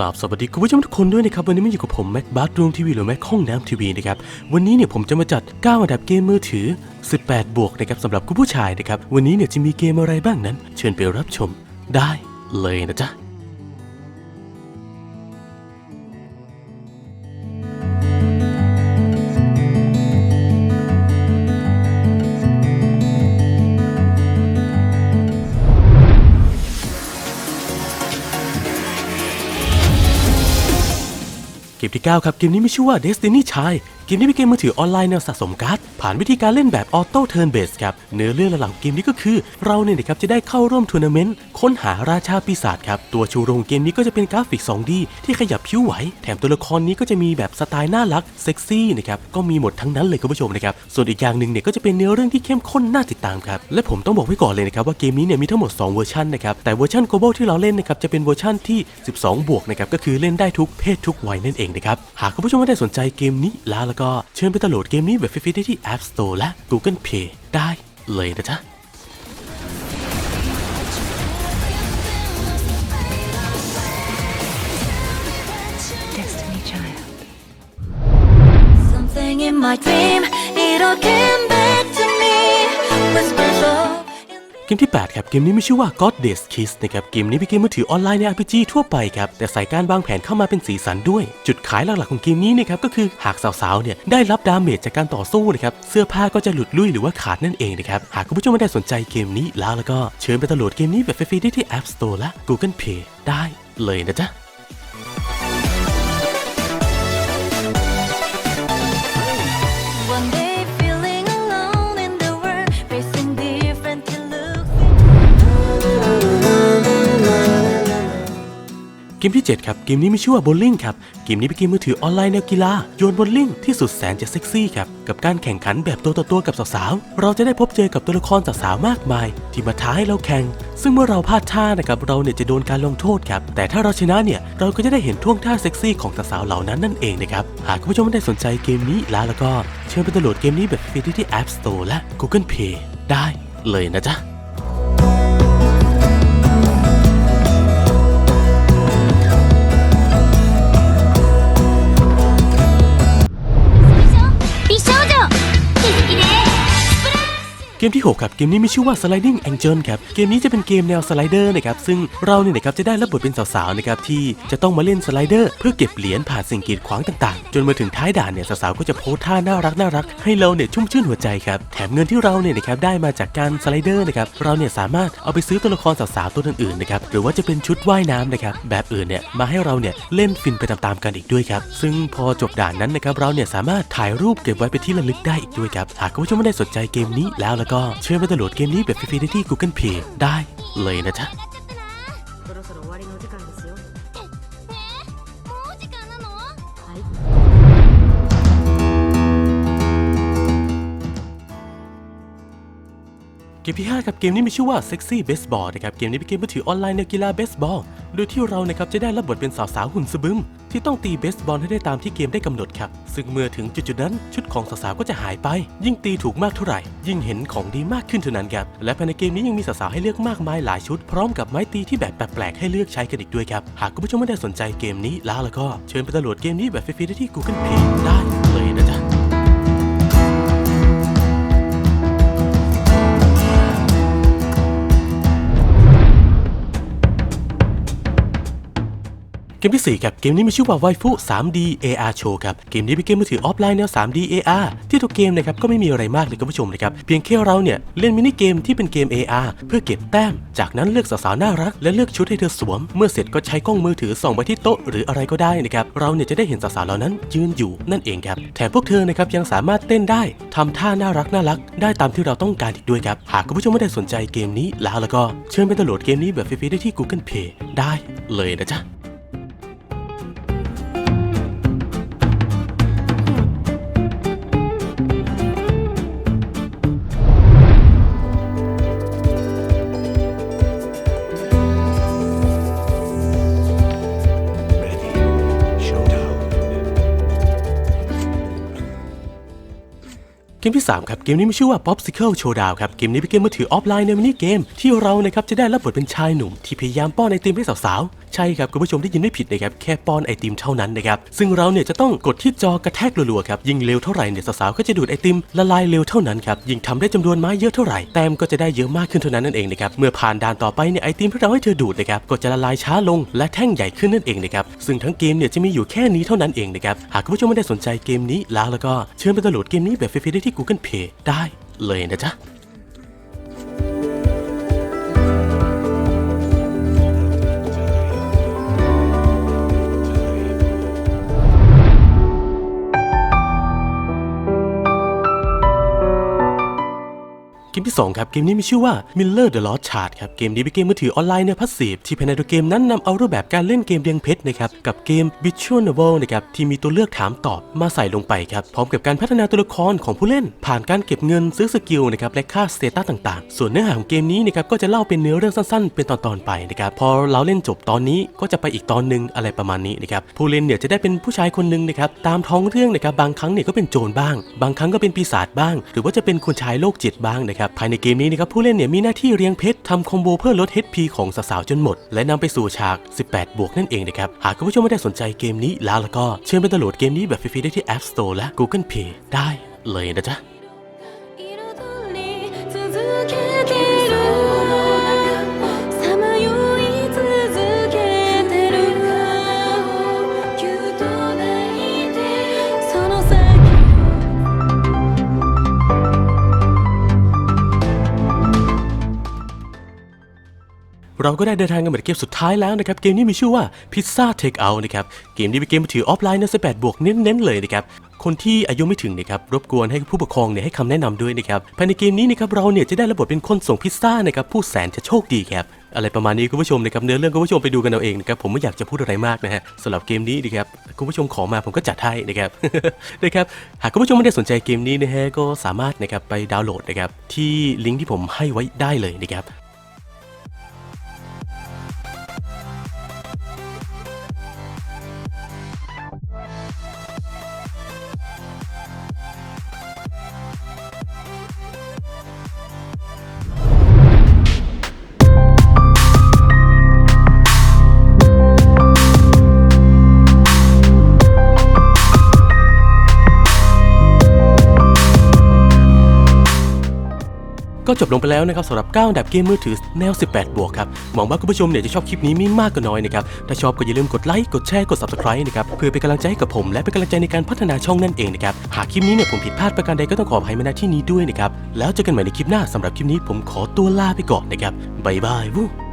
ราบสวัสดีคุณผู้ชมทุกคนด้วยนะครับวันนี้มาอยู่กับผมแม็กบาร์ดรูมทีวีหรือแม็กห้องน้ำทีวีนะครับวันนี้เนี่ยผมจะมาจัด 9 อันดับเกมมือถือ 18 บวกนะครับสำหรับคุณผู้ชายนะครับวันนี้เนี่ยจะมีเกมอะไรบ้างนั้น เชิญไปรับชมได้เลยนะจ๊ะ คลิปที่ 9 ครับ เกมนี้มีชื่อว่า Destiny Child เกมนี้เป็นเกมมือถือออนไลน์แนวสะสมการ์ดผ่านวิธีการเล่นแบบออโต้เทิร์นเบสครับเนื้อเรื่องหลักของเกมนี้ก็คือ เราเนี่ยนะครับจะได้เข้าร่วมทัวร์นาเมนต์ค้นหาราชาปีศาจครับตัวชูโรงเกมนี้ก็จะเป็นกราฟิก 2D ที่ขยับผิวไหว แถมตัวละครนี้ก็จะมีแบบสไตล์น่ารักเซ็กซี่นะครับก็มีหมดทั้งนั้นเลยคุณผู้ชมนะครับส่วนอีกอย่างหนึ่งเนี่ยก็จะเป็นเนื้อเรื่องที่เข้มข้นน่าติดตามครับและผมต้องบอกไว้ก่อนเลยนะครับว่าเกมนี้เนี่ยมีทั้งหมด 2 เวอร์ชันนะครับแต่เวอร์ชัน global ที่เราเล่นนะครับจะเป็นเวอร์ชันที่ 12 บวกนะครับก็คือเล่นได้ทุกเพศทุกวัยนั่นเองนะครับหากคุณผู้ชมได้สนใจเกมนี้ล้วแล้วก็เชิญไปดาวน์โหลดเกมนี้แบบฟรีๆได้ที่ App Store และ Google Play ได้เลยนะจ๊ะ Destiny เกมที่ 8 ครับเกมนี้มีชื่อว่า God Days Kiss นะครับเกมนี้เป็นเกมมือถือออนไลน์ใน RPG ทั่วไปครับแต่ใส่การวางแผนเข้ามาเป็นสีสันด้วย จุดขายหลักๆของเกมนี้นะครับก็คือหากสาวๆเนี่ยได้รับดาเมจจากการต่อสู้นะครับเสื้อผ้าก็จะหลุดลุ่ยหรือว่าขาดนั่นเองนะครับหากคุณผู้ชมไม่ได้สนใจเกมนี้แล้วแล้วก็เชิญไปดาวน์โหลดเกมนี้แบบฟรีๆได้ที่ App Store และ Google Play ได้เลยนะจ๊ะ กมที่ 7 ครับ เกมนี้มีชื่อว่า Bowling ครับ เกมนี้เป็นเกมมือถือออนไลน์แนวกีฬา โยนโบว์ลิ่งที่สุดแสนจะเซ็กซี่ครับ กับการแข่งขันแบบตัวต่อตัวกับสาวๆ เราจะได้พบเจอกับตัวละครสาวๆมากมาย ที่มาท้าให้เราแข่ง ซึ่งเมื่อเราพลาดท่านะครับเราเนี่ยจะโดนการลงโทษครับ แต่ถ้าเราชนะเนี่ยเราก็จะได้เห็นท่วงท่าเซ็กซี่ของสาวๆเหล่านั้นนั่นเองนะครับ หากคุณผู้ชมไม่ได้สนใจเกมนี้แล้วแล้วก็เชิญไปดาวน์โหลดเกมนี้แบบฟรีที่ App Store และ Google Play ได้เลยนะจ๊ะ กมที่ 6 ครับ เกมนี้มีชื่อว่า Sliding Angel ครับ เกมนี้จะเป็นเกมแนวสไลเดอร์นะครับ ซึ่งเราเนี่ยนะครับจะได้รับบทเป็นสาวๆนะครับที่จะต้องมาเล่นสไลเดอร์เพื่อเก็บเหรียญผ่านสิ่งกีดขวางต่างๆ จนมาถึงท้ายด่านเนี่ยสาวๆก็จะโพสท่าน่ารักน่ารักให้เราเนี่ยชุ่มชื่นหัวใจครับ แถมเงินที่เราเนี่ยนะครับได้มาจากการสไลเดอร์นะครับ เราเนี่ยสามารถเอาไปซื้อตัวละครสาวๆตัวอื่นๆนะครับ หรือว่าจะเป็นชุดว่ายน้ำนะครับแบบอื่นเนี่ยมาให้เราเนี่ยเล่นฟินไปตามๆกันอีกด้วยครับ ซึ่งพอจบด่านนั้นนะครับเราเนี่ยสามารถถ่ายรูปเก็บไว้เป็นที่ระลึกได้อีกด้วยครับ หากคุณผู้ชมไม่ได้สนใจเกมนี้แล้วแล้วก็เชิญไปดาวน์โหลดเกมนี้แบบฟรีๆได้ที่ Google Play ได้เลยนะจ๊ะ เกมที่5ครับเกมนี้มีชื่อว่า Sexy Baseball นะครับเกมนี้เป็นเกมมือถือออนไลน์แนกีฬาเบสบอลโดยที่เรานะครับจะได้รับบทเป็นสาวๆหุ่นสะบึมที่ต้องตีเบสบอลให้ได้ตามที่เกมได้กำหนดครับ ซึ่งเมื่อถึงจุดๆนั้น ชุดของสาวๆก็จะหายไป ยิ่งตีถูกมากเท่าไหร่ ยิ่งเห็นของดีมากขึ้นเท่านั้นครับและภายในเกมนี้ยังมีสาวๆให้เลือกมากมายหลายชุด พร้อมกับไม้ตีที่แบบแปลกๆให้เลือกใช้กันอีกด้วยครับหากคุณผู้ชมไม่ได้สนใจเกมนี้แล้วแล้วก็เชิญไปดาวน์โหลดเกมนี้แบบฟรีๆได้ที่ Google Play ได้เลยนะจ๊ะ กมที่ 4 ครับ เกมนี้มีชื่อว่า Waifu 3D AR Show ครับ เกมนี้เป็นเกมมือถือออฟไลน์แนว 3D AR ที่ทุกเกมนะครับก็ไม่มีอะไรมากเลยคุณผู้ชมนะครับ เพียงแค่เราเนี่ยเล่นมินิเกมที่เป็นเกม AR เพื่อเก็บแต้ม จากนั้นเลือกสาวๆน่ารัก และเลือกชุดให้เธอสวม เมื่อเสร็จก็ใช้กล้องมือถือส่องไปที่โต๊ะหรืออะไรก็ได้นะครับ เราเนี่ยจะได้เห็นสาวๆเหล่านั้นยืนอยู่นั่นเองครับ แถมพวกเธอนะครับยังสามารถเต้นได้ทำท่าน่ารักน่ารัก ได้ตามที่เราต้องการอีกด้วยครับ หากคุณผู้ชมไม่ได้สนใจเกมนี้แล้วแล้วก็เชิญไปดาวน์โหลดเกมนี้แบบฟรีๆได้ที่ Google Play ได้เลยนะจ๊ะ กมที่ 3 ครับ เกมนี้มีชื่อว่า Popsicle Showdown ครับ เกมนี้เป็นเกมมือถือออฟไลน์ในมินิเกม ที่เรานะครับจะได้รับบทเป็นชายหนุ่ม ที่พยายามป้อนไอติมให้สาวๆ ใช่ครับ คุณผู้ชมได้ยินไม่ผิดนะครับ แค่ป้อนไอติมเท่านั้นนะครับ ซึ่งเราเนี่ยจะต้องกดที่จอกระแทกรัวๆครับ ยิ่งเร็วเท่าไหร่เนี่ยสาวๆก็จะดูดไอติมละลายเร็วเท่านั้นครับ ยิ่งทำได้จำนวนไม้เยอะเท่าไหร่ แต้มก็จะได้เยอะมากขึ้นเท่านั้นนั่นเองนะครับ เมื่อผ่านด่านต่อไปเนี่ยไอติมที่เราให้เธอดูดนะครับ ก็จะละลายช้าลง และแท่งใหญ่ขึ้นนั่นเองนะครับ ซึ่งทั้งเกมเนี่ยจะมีอยู่แค่นี้เท่านั้นเองนะครับ หากคุณผู้ชมไม่ได้สนใจเกมนี้แล้วแล้วก็เชิญไปดาวน์โหลดเกมนี้แบบฟรีๆได้ที่ Google Play ได้เลยนะจ๊ะ ที่ 2 ครับ เกมนี้มีชื่อว่า Miller the Lost Chart ครับ เกมนี้เป็นเกมมือถือออนไลน์แนพาสซีฟที่ภายในตัวเกมนั้นนำเอารูปแบบการเล่นเกมเรียงเพชรนะครับ กับเกม Virtual Novel นะครับ ที่มีตัวเลือกถามตอบมาใส่ลงไปครับ พร้อมกับการพัฒนาตัวละครของผู้เล่น ผ่านการเก็บเงินซื้อสกิลนะครับ และค่าสเตตัสต่างๆ ส่วนเนื้อหาของเกมนี้นะครับก็จะเล่าเป็นเนื้อเรื่องสั้นๆ เป็นตอนๆไปนะครับ พอเราเล่นจบตอนนี้ก็จะไปอีกตอนหนึ่งอะไรประมาณนี้นะครับ ผู้เล่นเนี่ยจะได้เป็นผู้ชายคนหนึ่งนะครับ ตามท้องเรื่องนะครับ บางครั้งเนี่ยก็เป็นโจรบ้าง บางครั้งก็เป็นปีศาจบ้าง หรือว่าจะเป็นคนชายโรคจิตบ้างนะครับภายในเกมนี้นะครับผู้เล่นเนี่ยมีหน้าที่เรียงเพชรทำคอมโบเพื่อลด HP ของสาวๆจนหมด และนำไปสู่ฉาก 18 บวกนั่นเองนะครับ หากคุณผู้ชมไม่ได้สนใจเกมนี้แล้วแล้วก็เชิญไปดาวน์โหลดเกมนี้แบบฟรีๆได้ที่ App Store และ Google Play ได้เลยนะจ๊ะ เราก็ได้เดินทางกันมาถึงเกมสุดท้ายแล้วนะครับ เกมนี้มีชื่อว่า Pizza Take Out นะครับ เกมนี้เป็นเกมมือถือออฟไลน์ใน18บวกเน้นๆเลยนะครับคนที่อายุไม่ถึงนะครับรบกวนให้ผู้ปกครองเนี่ยให้คำแนะนำด้วยนะครับภายในเกมนี้นะครับเราเนี่ยจะได้ระบบเป็นคนส่งพิซซ่านะครับผู้แสนจะโชคดีครับอะไรประมาณนี้คุณผู้ชมนะครับเนื้อเรื่องคุณผู้ชมไปดูกันเอาเองนะครับผมไม่อยากจะพูดอะไรมากนะฮะสำหรับเกมนี้นะครับคุณผู้ชมขอมาผมก็จัดให้นะครับนะครับหากคุณผู้ชมไม่ได้สนใจเกมนี้นะฮะก็สามารถนะครับไปดาวน์โหลดนะครับที่ลิงก์ที่ผมให้ไว้ได้เลยนะครับ ก็จบลงไปแล้วนะครับสำหรับ 9 อันดับเกมมือถือแนว 18 บวกครับ หวังว่าคุณผู้ชมเนี่ยจะชอบคลิปนี้ไม่มากก็น้อยนะครับ ถ้าชอบก็อย่าลืมกดไลค์ กดแชร์ กด subscribe นะครับ เพื่อเป็นกำลังใจให้กับผม และเป็นกำลังใจในการพัฒนาช่องนั่นเองนะครับ หากคลิปนี้เนี่ยผมผิดพลาดประการใดก็ต้องขออภัยมาณที่นี้ด้วยนะครับ แล้วเจอกันใหม่ในคลิปหน้าสำหรับคลิปนี้ผมขอตัวลาไปก่อนนะครับบ๊ายบายวู้